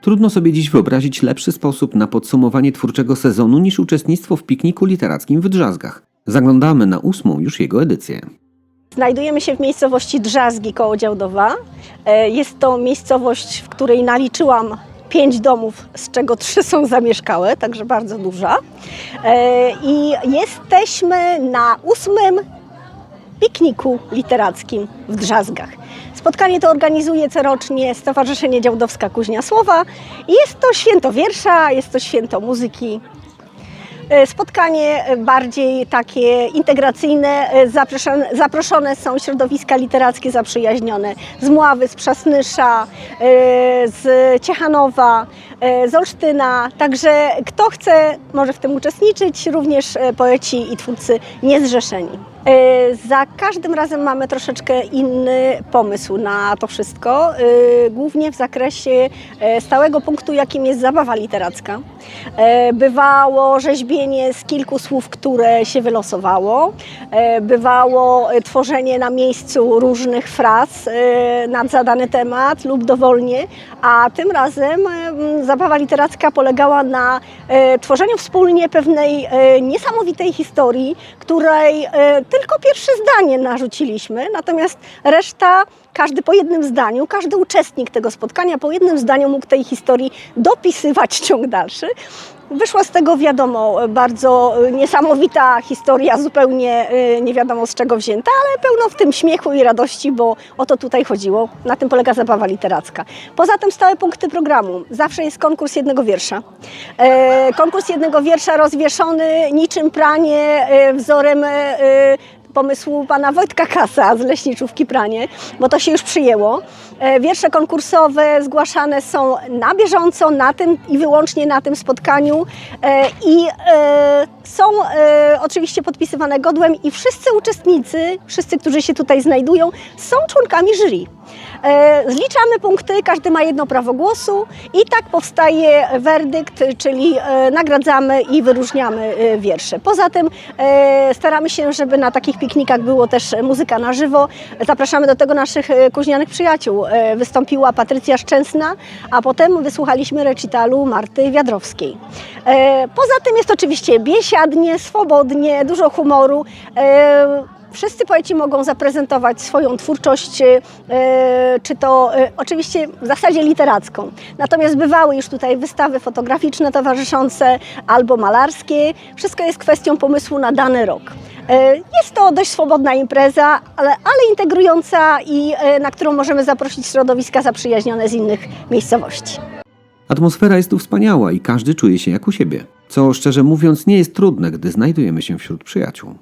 Trudno sobie dziś wyobrazić lepszy sposób na podsumowanie twórczego sezonu niż uczestnictwo w pikniku literackim w Drzazgach. Zaglądamy na ósmą już jego edycję. Znajdujemy się w miejscowości Drzazgi koło Działdowa. E, Jest to miejscowość, w której naliczyłam pięć domów, z czego trzy są zamieszkałe, także bardzo duża. E, I jesteśmy na ósmym pikniku literackim w Drzazgach. Spotkanie to organizuje corocznie Stowarzyszenie Działdowska Kuźnia Słowa. Jest to święto wiersza, jest to święto muzyki, E, Spotkanie e, bardziej takie integracyjne. E, Zaproszone, zaproszone są środowiska literackie zaprzyjaźnione z Mławy, z Przasnysza, z Ciechanowa, z Olsztyna. Także kto chce, może w tym uczestniczyć, również poeci i twórcy niezrzeszeni. E, Za każdym razem mamy troszeczkę inny pomysł na to wszystko, e, głównie w zakresie e, stałego punktu, jakim jest zabawa literacka. Bywało rzeźbienie z kilku słów, które się wylosowało. Bywało tworzenie na miejscu różnych fraz na zadany temat lub dowolnie, a tym razem zabawa literacka polegała na tworzeniu wspólnie pewnej niesamowitej historii, której e, tylko pierwsze zdanie narzuciliśmy, natomiast reszta każdy po jednym zdaniu, każdy uczestnik tego spotkania po jednym zdaniu mógł tej historii dopisywać ciąg dalszy. Wyszła z tego, wiadomo, bardzo y, niesamowita historia, zupełnie y, nie wiadomo z czego wzięta, ale pełno w tym śmiechu i radości, bo o to tutaj chodziło. Na tym polega zabawa literacka. Poza tym stałe punkty programu. Zawsze jest konkurs jednego wiersza. E, konkurs jednego wiersza rozwieszony niczym pranie e, wzorem e, pomysłu pana Wojtka Kasa z Leśniczówki Pranie, bo to się już przyjęło. E, Wiersze konkursowe zgłaszane są na bieżąco, na tym i wyłącznie na tym spotkaniu e, i e, są oczywiście podpisywane godłem i wszyscy uczestnicy, wszyscy, którzy się tutaj znajdują, są członkami jury. E, Zliczamy punkty, każdy ma jedno prawo głosu i tak powstaje werdykt, czyli e, nagradzamy i wyróżniamy e, wiersze. Poza tym staramy się, żeby na takich piknikach było też muzyka na żywo. Zapraszamy do tego naszych kuźnianych przyjaciół. Wystąpiła Patrycja Szczęsna, a potem wysłuchaliśmy recitalu Marty Wiadrowskiej. Poza tym jest oczywiście biesiadnie, swobodnie, dużo humoru. Wszyscy poeci mogą zaprezentować swoją twórczość, e, czy to e, oczywiście w zasadzie literacką. Natomiast bywały już tutaj wystawy fotograficzne towarzyszące albo malarskie. Wszystko jest kwestią pomysłu na dany rok. E, Jest to dość swobodna impreza, ale, ale integrująca i na którą możemy zaprosić środowiska zaprzyjaźnione z innych miejscowości. Atmosfera jest tu wspaniała i każdy czuje się jak u siebie. Co szczerze mówiąc nie jest trudne, gdy znajdujemy się wśród przyjaciół.